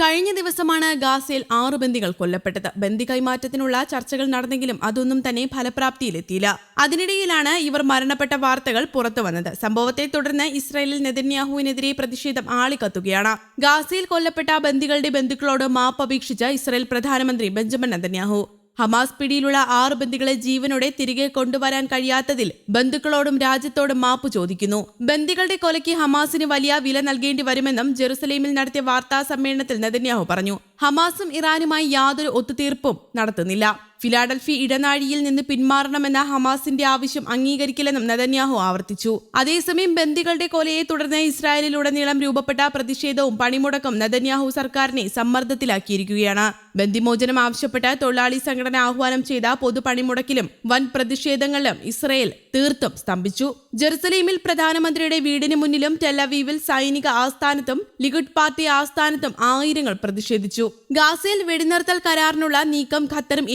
കഴിഞ്ഞ ദിവസമാണ് ഗാസയിൽ ആറ് ബന്ദികൾ കൊല്ലപ്പെട്ടത്. ബന്ദി കൈമാറ്റത്തിനുള്ള ചർച്ചകൾ നടന്നെങ്കിലും അതൊന്നും തന്നെ ഫലപ്രാപ്തിയിലെത്തിയില്ല. അതിനിടയിലാണ് ഇവർ മരണപ്പെട്ട വാർത്തകൾ പുറത്തു വന്നത്. സംഭവത്തെ തുടർന്ന് ഇസ്രായേലിൽ നെതന്യാഹുവിനെതിരെ പ്രതിഷേധം ആളിക്കത്തുകയാണ്. ഗാസയിൽ കൊല്ലപ്പെട്ട ബന്ദികളുടെ ബന്ധുക്കളോട് മാപ്പ് അപേക്ഷിച്ച ഇസ്രായേൽ പ്രധാനമന്ത്രി ബെഞ്ചമിൻ നെതന്യാഹു. ഹമാസ് പിടിയിലുള്ള ആറ് ബന്ദികളെ ജീവനോടെ തിരികെ കൊണ്ടുവരാൻ കഴിയാത്തതിൽ ബന്ധുക്കളോടും രാജ്യത്തോടും മാപ്പ് ചോദിക്കുന്നു. ബന്ദികളുടെ കൊലയ്ക്ക് ഹമാസിന് വലിയ വില നൽകേണ്ടി വരുമെന്നും ജെറുസലേമിൽ നടത്തിയ വാർത്താ സമ്മേളനത്തിൽ നെതന്യാഹു പറഞ്ഞു. ഹമാസും ഇറാനുമായി യാതൊരു ഒത്തുതീർപ്പും നടത്തുന്നില്ല. ഫിലാഡൽഫി ഇടനാഴിയിൽ നിന്ന് പിന്മാറണമെന്ന ഹമാസിന്റെ ആവശ്യം അംഗീകരിക്കില്ലെന്നും നദന്യാഹു ആവർത്തിച്ചു. അതേസമയം ബന്ദികളുടെ കൊലയെ തുടർന്ന് ഇസ്രായേലിലുടനീളം രൂപപ്പെട്ട പ്രതിഷേധവും പണിമുടക്കും നദന്യാഹു സർക്കാരിനെ സമ്മർദ്ദത്തിലാക്കിയിരിക്കുകയാണ്. ബന്ദിമോചനം ആവശ്യപ്പെട്ട് തൊഴിലാളി സംഘടന ആഹ്വാനം ചെയ്ത പൊതുപണിമുടക്കിലും വൻ പ്രതിഷേധങ്ങളിലും ഇസ്രായേൽ തീർത്തും സ്തംഭിച്ചു. ജെറുസലേമിൽ പ്രധാനമന്ത്രിയുടെ വീടിന് മുന്നിലും ടെലവീവിൽ സൈനിക ആസ്ഥാനത്തും ലിഗുഡ് പാർട്ടി ആസ്ഥാനത്തും ആയിരങ്ങൾ പ്രതിഷേധിച്ചു. ഗാസയിൽ വെടിനിർത്തൽ കരാറിനുള്ള നീക്കം ഖത്തറും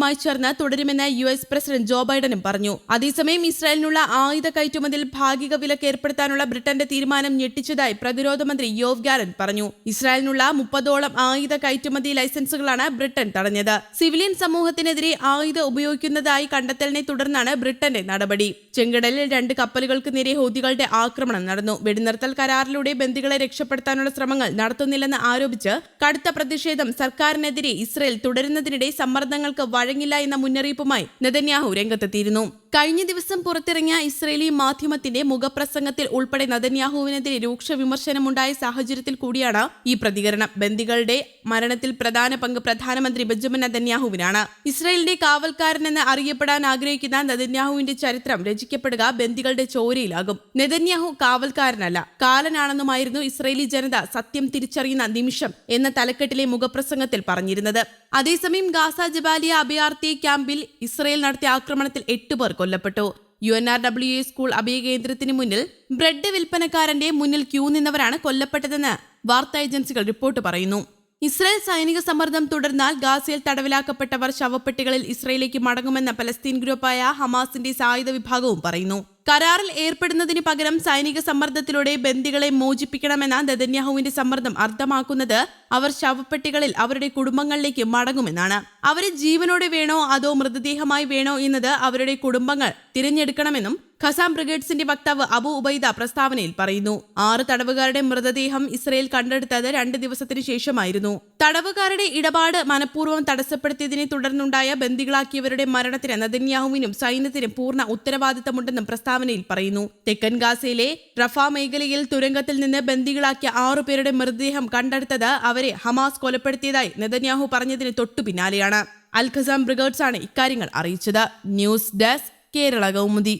ഈജിപ്തുമായി ചേർന്ന് തുടരുമെന്ന് യു എസ് പ്രസിഡന്റ് ജോ ബൈഡനും പറഞ്ഞു. അതേസമയം ഇസ്രായേലിനുള്ള ആയുധ കയറ്റുമതിയിൽ ഭാഗിക വിലക്ക് ഏർപ്പെടുത്താനുള്ള ബ്രിട്ടന്റെ തീരുമാനം ഞെട്ടിച്ചതായി പ്രതിരോധ മന്ത്രി യോവ് ഗാലൻ പറഞ്ഞു. ഇസ്രായേലിനുള്ള മുപ്പതോളം ആയുധ കയറ്റുമതി ലൈസൻസുകളാണ് ബ്രിട്ടൻ തടഞ്ഞത്. സിവിലിയൻ സമൂഹത്തിനെതിരെ ആയുധം ഉപയോഗിക്കുന്നതായി കണ്ടെത്തലിനെ തുടർന്നാണ് ബ്രിട്ടന്റെ നടപടി. ചെങ്കടലിൽ രണ്ട് കപ്പലുകൾക്ക് നേരെ ഹൂതികളുടെ ആക്രമണം നടന്നു. വെടിനിർത്തൽ കരാറിലൂടെ ബന്ദികളെ രക്ഷപ്പെടുത്താനുള്ള ശ്രമങ്ങൾ നടത്തുന്നില്ലെന്ന് ആരോപിച്ച് കടുത്ത പ്രതിഷേധം സർക്കാരിനെതിരെ ഇസ്രയേൽ തുടരുന്നതിനിടെ സമ്മർദ്ദങ്ങൾക്ക് വഴങ്ങില്ല എന്ന മുന്നറിയിപ്പുമായി നെതന്യാഹു രംഗത്തെത്തിയിരുന്നു കഴിഞ്ഞ ദിവസം പുറത്തിറങ്ങിയ ഇസ്രയേലി മാധ്യമത്തിന്റെ മുഖപ്രസംഗത്തിൽ ഉൾപ്പെടെ നദന്യാഹുവിനെതിരെ രൂക്ഷ വിമർശനമുണ്ടായ സാഹചര്യത്തിൽ കൂടിയാണ് ഈ പ്രതികരണം. ബന്ദികളുടെ മരണത്തിൽ പ്രധാന പങ്ക് പ്രധാനമന്ത്രി ബെഞ്ചമിൻ നദന്യാഹുവിനാണ് ഇസ്രയേലിന്റെ കാവൽക്കാരനെന്ന് അറിയപ്പെടാൻ ആഗ്രഹിക്കുന്ന നദന്യാഹുവിന്റെ ചരിത്രം രചിക്കപ്പെടുക ബന്ദികളുടെ ചോരയിലാകും. നദന്യാഹു കാവൽക്കാരനല്ല കാലനാണെന്നുമായിരുന്നു ഇസ്രയേലി ജനത സത്യം തിരിച്ചറിയുന്ന നിമിഷം എന്ന തലക്കെട്ടിലെ മുഖപ്രസംഗത്തിൽ പറഞ്ഞിരുന്നത്. അതേസമയം ഗാസ ജബാലിയ അഭയാർത്ഥി ക്യാമ്പിൽ ഇസ്രയേൽ നടത്തിയ ആക്രമണത്തിൽ എട്ട് പേർ കൊല്ലപ്പെട്ടു. U N R W A school അഭയകേന്ദ്രത്തിന് മുന്നിൽ ബ്രെഡ് വിൽപ്പനക്കാരന്റെ മുന്നിൽ ക്യൂ നിന്നവരാണ് കൊല്ലപ്പെട്ടതെന്ന് വാർത്താ ഏജൻസികൾ റിപ്പോർട്ട് പറയുന്നു. ഇസ്രായേൽ സൈനിക സമ്മർദ്ദം തുടർന്നാൽ ഗാസയിൽ തടവിലാക്കപ്പെട്ടവർ ശവപ്പെട്ടികളിൽ ഇസ്രയേലിലേക്ക് മടങ്ങുമെന്ന പലസ്തീൻ ഗ്രൂപ്പായ ഹമാസിന്റെ സായുധ വിഭാഗവും പറയുന്നു. കരാറിൽ ഏർപ്പെടുന്നതിന് പകരം സൈനിക സമ്മർദ്ദത്തിലൂടെ ബന്ദികളെ മോചിപ്പിക്കണമെന്ന നെതന്യാഹുവിന്റെ സമ്മർദ്ദം അർത്ഥമാക്കുന്നത് അവർ ശവപ്പെട്ടികളിൽ അവരുടെ കുടുംബങ്ങളിലേക്ക് മടങ്ങുമെന്നാണ്. അവരെ ജീവനോടെ വേണോ അതോ മൃതദേഹമായി വേണോ എന്നത് അവരുടെ കുടുംബങ്ങൾ തിരഞ്ഞെടുക്കണമെന്നും ഖസാം ബ്രിഗേഡ്സിന്റെ വക്താവ് അബു ഉബൈദ പ്രസ്താവനയിൽ പറയുന്നു ആറ് തടവുകാരുടെ മൃതദേഹം ഇസ്രയേൽ കണ്ടെടുത്തത് രണ്ട് ദിവസത്തിനു ശേഷമായിരുന്നു. തടവുകാരുടെ ഇടപാട് മനഃപൂർവം തടസ്സപ്പെടുത്തിയതിനെ തുടർന്നുണ്ടായ ബന്ദികളാക്കിയവരുടെ മരണത്തിന് നദന്യാഹുവിനും സൈന്യത്തിനും പൂർണ ഉത്തരവാദിത്തമുണ്ടെന്നും പ്രസ്താവനയിൽ പറയുന്നു. തെക്കൻ ഗാസയിലെ റഫ മേഖലയിൽ തുരങ്കത്തിൽ നിന്ന് ബന്ദികളാക്കിയ ആറുപേരുടെ മൃതദേഹം കണ്ടെടുത്തത് അവരെ ഹമാസ് കൊലപ്പെടുത്തിയതായി നെതന്യാഹു പറഞ്ഞതിന് തൊട്ടു പിന്നാലെയാണ്. അൽ ഖസാം ബ്രിഗേഡ്സാണ് ഇക്കാര്യങ്ങൾ അറിയിച്ചത്. News desk Kerala Kaumudi.